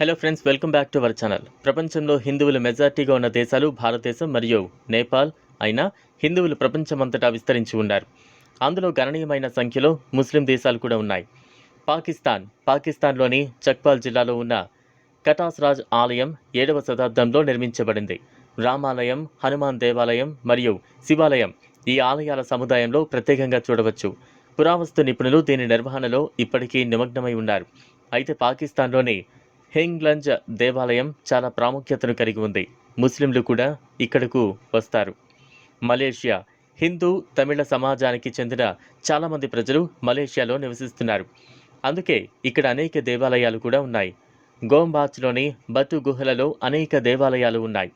Hello friends welcome back to our channel ప్రపంచంలో హిందువులు మెజార్టీగా ఉన్న దేశాలు భారతదేశం మరియు నేపాల్. అయినా హిందువులు ప్రపంచమంతటా విస్తరించి ఉన్నారు. అందులో గణనీయమైన సంఖ్యలో ముస్లిం దేశాలు కూడా ఉన్నాయి. పాకిస్తాన్. పాకిస్తాన్లోని చక్పాల్ జిల్లాలో ఉన్న కటాస్ రాజ్ ఆలయం ఏడవ శతాబ్దంలో నిర్మించబడింది. రామాలయం హనుమాన్ దేవాలయం మరియు శివాలయం ఈ ఆలయాల సముదాయంలో ప్రత్యేకంగా చూడవచ్చు. పురావస్తు నిపుణులు దీని నిర్వహణలో ఇప్పటికీ నిమగ్నమై ఉన్నారు. అయితే పాకిస్తాన్లోని హెంగ్లంజ్ దేవాలయం చాలా ప్రాముఖ్యతను కలిగి ఉంది. ముస్లింలు కూడా ఇక్కడకు వస్తారు. మలేషియా హిందూ తమిళ సమాజానికి చెందిన చాలామంది ప్రజలు మలేషియాలో నివసిస్తున్నారు. అందుకే ఇక్కడ అనేక దేవాలయాలు కూడా ఉన్నాయి. గోంబాచ్లోని బతు గుహలలో అనేక దేవాలయాలు ఉన్నాయి.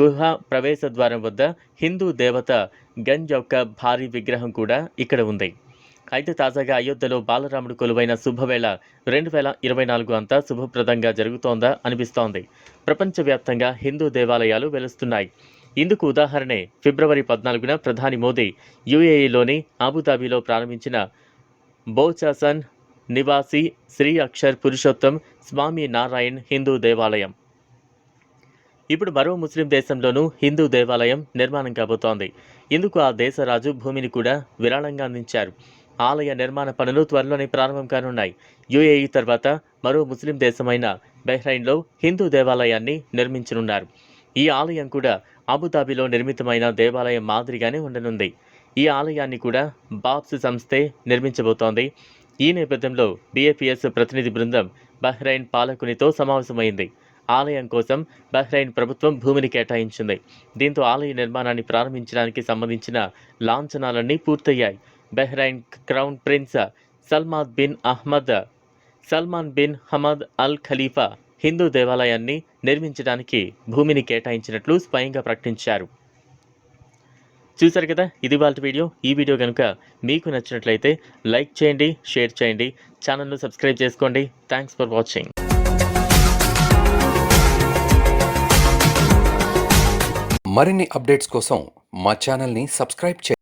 గుహ ప్రవేశ ద్వారం వద్ద హిందూ దేవత గంజ్ యొక్క భారీ విగ్రహం కూడా ఇక్కడ ఉంది. అయితే తాజాగా అయోధ్యలో బాలరాముడు కొలువైన శుభవేళ రెండు వేల ఇరవై నాలుగు అంతా శుభప్రదంగా జరుగుతోందా అనిపిస్తోంది. ప్రపంచవ్యాప్తంగా హిందూ దేవాలయాలు వెలుస్తున్నాయి. ఇందుకు ఉదాహరణే ఫిబ్రవరి పద్నాలుగున ప్రధాని మోదీ యుఏఈలోని అబుదాబిలో ప్రారంభించిన బోచాసన్ నివాసి శ్రీ అక్షర్ పురుషోత్తం స్వామి నారాయణ్ హిందూ దేవాలయం. ఇప్పుడు మరో ముస్లిం దేశంలోనూ హిందూ దేవాలయం నిర్మాణం కాబోతోంది. ఇందుకు ఆ దేశ రాజు భూమిని కూడా విరాళంగా అందించారు. ఆలయ నిర్మాణ పనులు త్వరలోనే ప్రారంభం కానున్నాయి. యుఏఈ తర్వాత మరో ముస్లిం దేశమైన బెహ్రైన్లో హిందూ దేవాలయాన్ని నిర్మించనున్నారు. ఈ ఆలయం కూడా అబుదాబిలో నిర్మితమైన దేవాలయం మాదిరిగానే ఉండనుంది. ఈ ఆలయాన్ని కూడా బాబ్స్ సంస్థే నిర్మించబోతోంది. ఈ నేపథ్యంలో బీఏపీఎస్ ప్రతినిధి బృందం బహ్రైన్ పాలకునితో సమావేశమైంది. ఆలయం కోసం బహ్రైన్ ప్రభుత్వం భూమిని కేటాయించింది. దీంతో ఆలయ నిర్మాణాన్ని ప్రారంభించడానికి సంబంధించిన లాంఛనాలన్నీ పూర్తయ్యాయి. Bahrain crown prince Salman bin Ahmad Salman bin Hamad Al Khalifa Hindu దేవాలయాన్ని నిర్మించడానికి భూమిని కేటాయించినట్లు స్వయంగా ప్రకటించారు. చూశారు కదా ఇది వాళ్ళ వీడియో. ఈ వీడియో కనుక మీకు నచ్చినట్లయితే లైక్ చేయండి షేర్ చేయండి ఛానల్ను సబ్స్క్రైబ్ చేసుకోండి. Thanks for watching. మరిన్ని అప్డేట్స్ కోసం మా ఛానల్ని సబ్స్క్రైబ్ చేయండి.